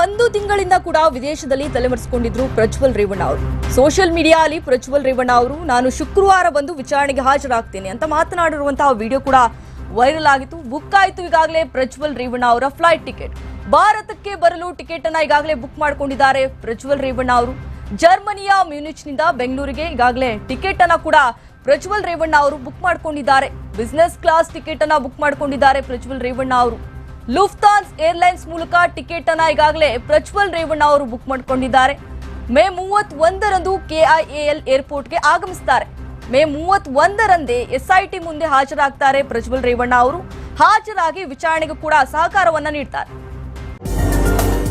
ಒಂದು ತಿಂಗಳಿಂದ ಕೂಡ ವಿದೇಶದಲ್ಲಿ ತಲೆಮರೆಸಿಕೊಂಡಿದ್ರು ಪ್ರಜ್ವಲ್ ರೇವಣ್ಣ ಅವರು. ಸೋಷಿಯಲ್ ಮೀಡಿಯಾ ಅಲ್ಲಿ ಪ್ರಜ್ವಲ್ ರೇವಣ್ಣ ಅವರು, ನಾನು ಶುಕ್ರವಾರ ಬಂದು ವಿಚಾರಣೆಗೆ ಹಾಜರಾಗ್ತೇನೆ ಅಂತ ಮಾತನಾಡಿರುವಂತಹ ವಿಡಿಯೋ ಕೂಡ ವೈರಲ್ ಆಗಿತ್ತು. ಬುಕ್ ಆಯಿತು ಈಗಾಗಲೇ ಪ್ರಜ್ವಲ್ ರೇವಣ್ಣ ಅವರ ಫ್ಲೈಟ್ ಟಿಕೆಟ್. ಭಾರತಕ್ಕೆ ಬರಲು ಟಿಕೆಟ್ ಅನ್ನ ಈಗಾಗಲೇ ಬುಕ್ ಮಾಡಿಕೊಂಡಿದ್ದಾರೆ ಪ್ರಜ್ವಲ್ ರೇವಣ್ಣ ಅವರು. ಜರ್ಮನಿಯ ಮ್ಯೂನಿಚ್ನಿಂದ ಬೆಂಗಳೂರಿಗೆ ಈಗಾಗಲೇ ಟಿಕೆಟ್ ಅನ್ನ ಕೂಡ ಪ್ರಜ್ವಲ್ ರೇವಣ್ಣ ಅವರು ಬುಕ್ ಮಾಡಿಕೊಂಡಿದ್ದಾರೆ. ಬಿಸ್ನೆಸ್ ಕ್ಲಾಸ್ ಟಿಕೆಟ್ ಅನ್ನ ಬುಕ್ ಮಾಡಿಕೊಂಡಿದ್ದಾರೆ ಪ್ರಜ್ವಲ್ ರೇವಣ್ಣ ಅವರು. ಲುಫ್ತಾನ್ಸ್ ಏರ್ಲೈನ್ಸ್ ಮೂಲಕ ಟಿಕೆಟ್ ಅನ್ನ ಈಗಾಗಲೇ ಪ್ರಜ್ವಲ್ ರೇವಣ್ಣ ಅವರು ಬುಕ್ ಮಾಡಿಕೊಂಡಿದ್ದಾರೆ. ಮೇ ಮೂವತ್ ಒಂದರಂದು ಕೆಐಎಎಲ್ ಏರ್ಪೋರ್ಟ್ಗೆ ಆಗಮಿಸುತ್ತಾರೆ ಮೇ ಮೂವತ್ ಒಂದರಂದೇ ಎಸ್ಐಟಿ ಮುಂದೆ ಹಾಜರಾಗ್ತಾರೆ ಪ್ರಜ್ವಲ್ ರೇವಣ್ಣ ಅವರು. ಹಾಜರಾಗಿ ವಿಚಾರಣೆಗೂ ಕೂಡ ಸಹಕಾರವನ್ನ ನೀಡ್ತಾರೆ.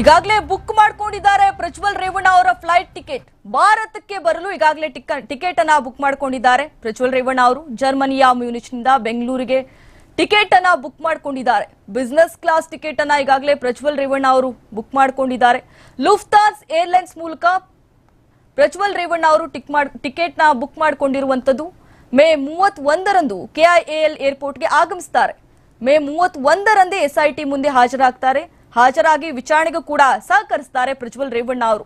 ಈಗಾಗಲೇ ಬುಕ್ ಮಾಡ್ಕೊಂಡಿದ್ದಾರೆ ಪ್ರಜ್ವಲ್ ರೇವಣ್ಣ ಅವರ ಫ್ಲೈಟ್ ಟಿಕೆಟ್. ಭಾರತಕ್ಕೆ ಬರಲು ಈಗಾಗಲೇ ಟಿಕೆಟ್ ಅನ್ನ ಬುಕ್ ಮಾಡ್ಕೊಂಡಿದ್ದಾರೆ. ಪ್ರಜ್ವಲ್ ರೇವಣ್ಣ ಅವರು ಜರ್ಮನಿಯ ಮ್ಯೂನಿಚ್ನಿಂದ ಬೆಂಗಳೂರಿಗೆ ಟಿಕೆಟ್ ಅನ್ನ ಬುಕ್ ಮಾಡ್ಕೊಂಡಿದ್ದಾರೆ. ಬಿಸ್ನೆಸ್ ಕ್ಲಾಸ್ ಟಿಕೆಟ್ ಅನ್ನ ಈಗಾಗಲೇ ಪ್ರಜ್ವಲ್ ರೇವಣ್ಣ ಅವರು ಬುಕ್ ಮಾಡ್ಕೊಂಡಿದ್ದಾರೆ. ಲುಫ್ತಾನ್ಸ್ ಏರ್ಲೈನ್ಸ್ ಮೂಲಕ ಪ್ರಜ್ವಲ್ ರೇವಣ್ಣ ಅವರು ಟಿಕ್ ಮಾಡ್ ಟಿಕೆಟ್ನ ಬುಕ್ ಮಾಡಿಕೊಂಡಿರುವಂತದ್ದು ಮೇ ಮೂವತ್ ಒಂದರಂದು ಕೆಐಎಎಲ್ ಏರ್ಪೋರ್ಟ್ಗೆ ಆಗಮಿಸ್ತಾರೆ. ಮೇ ಮೂವತ್ ಒಂದರಂದೇ ಎಸ್ಐಟಿ ಮುಂದೆ ಹಾಜರಾಗ್ತಾರೆ. ಹಾಜರಾಗಿ ವಿಚಾರಣೆಗೂ ಕೂಡ ಸಹಕರಿಸುತ್ತಾರೆ ಪ್ರಜ್ವಲ್ ರೇವಣ್ಣ ಅವರು.